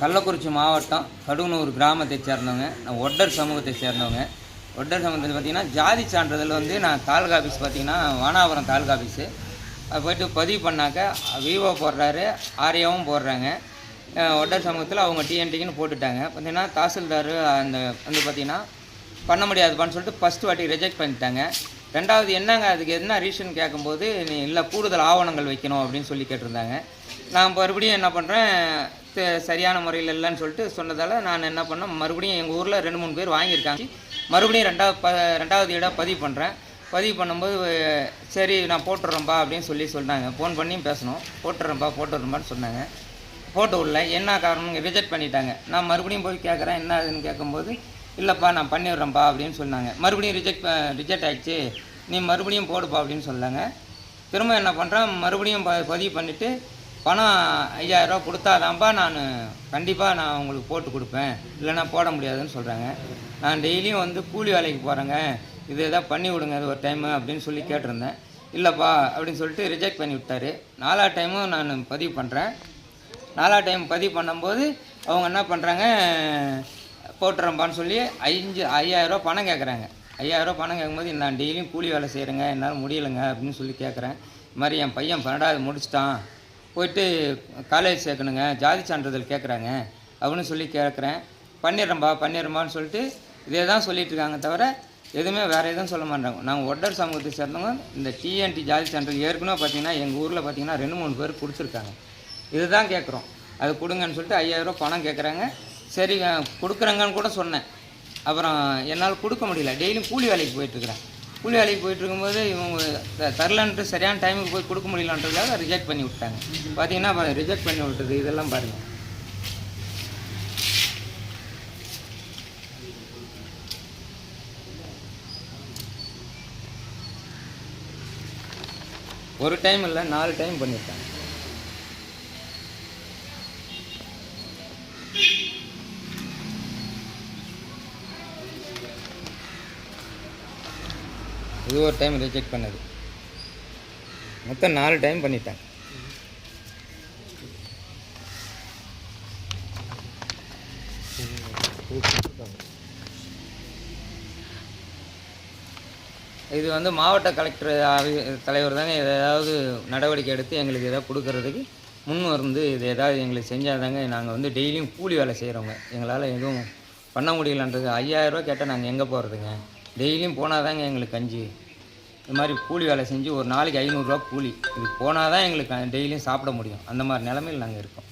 கள்ளக்குறிச்சி மாவட்டம் கடுகனூர் கிராமத்தை சேர்ந்தவங்க நான் ஒட்டர் சமூகத்தை சேர்ந்தவங்க. ஒட்டர் சமூகத்தில் பார்த்தீங்கன்னா ஜாதி சான்றிதழ் வந்து நான் தாலுகா ஆஃபீஸ் பார்த்தீங்கன்னா வானாபுரம் தாலுகா ஆஃபீஸு அது போய்ட்டு பதிவு பண்ணாக்க விவோ போடுறாரு ஆரியாவும் போடுறாங்க. ஒட்டர் சமூகத்தில் அவங்க டிஎன்டிக்குன்னு போட்டுட்டாங்க. பார்த்தீங்கன்னா தாசில்தார் அந்த வந்து பார்த்திங்கன்னா பண்ண முடியாதுப்பான்னு சொல்லிட்டு ஃபஸ்ட்டு வாட்டி ரிஜெக்ட் பண்ணிட்டாங்க. ரெண்டாவது என்னங்க அதுக்கு என்ன ரீசன் கேட்கும்போது நீ இல்லை கூடுதல் ஆவணங்கள் வைக்கணும் அப்படின்னு சொல்லி கேட்டிருந்தாங்க. நான் மறுபடியும் என்ன பண்ணுறேன் சரியான முறையில் இல்லைன்னு சொல்லிட்டு சொன்னதால் நான் என்ன பண்ணேன் மறுபடியும் எங்கள் ஊரில் ரெண்டு மூணு பேர் வாங்கியிருக்காங்க. மறுபடியும் ரெண்டாவது ப ரெண்டாவது இடம் பதிவு பண்ணுறேன் பதிவு பண்ணும்போது சரி நான் போட்டுடுறேன்ப்பா அப்படின்னு சொல்லி சொன்னாங்க. ஃபோன் பண்ணியும் பேசணும். போட்டுடுறேன்ப்பா போட்டுடுறேன்ப்பான்னு சொன்னாங்க. போட்டு விடல என்ன காரணம் ரிஜெக்ட் பண்ணிட்டாங்க. நான் மறுபடியும் போய் கேட்குறேன் என்ன ஆகுதுன்னு கேட்கும்போது இல்லைப்பா நான் பண்ணிடுறேன்ப்பா அப்படின்னு சொன்னாங்க. மறுபடியும் ரிஜெக்ட் ரிஜெக்ட் ஆகிடுச்சு நீ மறுபடியும் போடுப்பா அப்படின்னு சொன்னாங்க. திரும்ப என்ன பண்ணுறேன் மறுபடியும் ப பதிவு பண்ணிவிட்டு பணம் ஐயாயிரரூவா கொடுத்தாதான்ப்பா நான் கண்டிப்பாக நான் உங்களுக்கு போட்டு கொடுப்பேன். இல்லைனா போட முடியாதுன்னு சொல்கிறாங்க நான் டெய்லியும் வந்து கூலி வேலைக்கு போகிறேங்க இது எதாவது பண்ணி விடுங்க அது ஒரு டைமு அப்படின்னு சொல்லி கேட்டிருந்தேன். இல்லைப்பா அப்படின்னு சொல்லிட்டு ரிஜெக்ட் பண்ணி விட்டார். நாலா டைமும் நான் பதிவு பண்ணுறேன் நாலா டைம் பதிவு பண்ணும்போது அவங்க என்ன பண்ணுறாங்க போட்டுறம்பான்னு சொல்லி அஞ்சு ஐயாயிரரூவா பணம் கேட்குறாங்க ஐயாயிரரூவா பணம் கேட்கும்போது நான் டெய்லியும் கூலி வேலை செய்கிறேங்க என்னால் முடியலைங்க அப்படின்னு சொல்லி கேட்குறேன் இது மாதிரி என் பையன் பன்னெண்டாவது முடிச்சிட்டான். போயிட்டு காலேஜ் சேர்க்கணுங்க ஜாதி சான்றிதழ் கேட்குறாங்க அப்படின்னு சொல்லி கேட்குறேன் பண்ணிடுறேன்பா பண்ணிடுறேம்பான்னு சொல்லிட்டு இதே தான் சொல்லிட்டு இருக்காங்க தவிர எதுவுமே வேறு எதுவும் சொல்ல மாட்டாங்க. நாங்கள் ஒட்டர் சமூகத்தை சேர்ந்தவங்க இந்த டிஎன்டி ஜாதி சான்றிதழ் ஏற்கனவே பார்த்தீங்கன்னா எங்கள் ஊரில் பார்த்தீங்கன்னா ரெண்டு மூணு பேர் கொடுத்துருக்காங்க. இதுதான் கேட்குறோம் அது கொடுங்கன்னு சொல்லிட்டு ஐயாயிரரூவா பணம் கேட்குறாங்க சரி கொடுக்குறேங்கன்னு கூட சொன்னேன். அப்புறம் என்னால் கொடுக்க முடியல. டெய்லியும் கூலி வேலைக்கு போயிட்டுருக்குறேன். கூலி வேலைக்கு போயிட்டு இருக்கும்போது இவங்க தரலன்ட்டு சரியான டைமுக்கு போய் கொடுக்க முடியலன்றதுக்காக ரிஜெக்ட் பண்ணி விட்டாங்க. பார்த்தீங்கன்னா ரிஜெக்ட் பண்ணி விட்டது இதெல்லாம் பாருங்கள் ஒரு டைம் இல்லை நாலு டைம் பண்ணியிருக்காங்க இது ஒரு டைம் ரிஜெக்ட் பண்ணது. மொத்தம் நாலு டைம் பண்ணிட்டேன். இது வந்து மாவட்ட கலெக்டர் ஆவி- தலைவர் தாங்க ஏதாவது நடவடிக்கை எடுத்து எங்களுக்கு எதாவது கொடுக்கறதுக்கு முன் வந்து இது ஏதாவது எங்களுக்கு செஞ்சால் தாங்க நாங்கள் வந்து டெய்லியும் கூலி வேலை செய்கிறவங்க எங்களால் எதுவும் பண்ண முடியலன்றது ஐயாயிரரூவா கேட்டால் நாங்கள் எங்கே போகிறதுங்க டெய்லியும் போனால் தாங்க எங்களுக்கு கஞ்சி இது மாதிரி கூலி வேலை செஞ்சு ஒரு நாளைக்கு ஐநூறுரூவா கூலி. இது போனால் தான் எங்களுக்கு டெய்லியும் சாப்பிட முடியும். அந்த மாதிரி நிலமையில் நாங்கள் இருக்கோம்.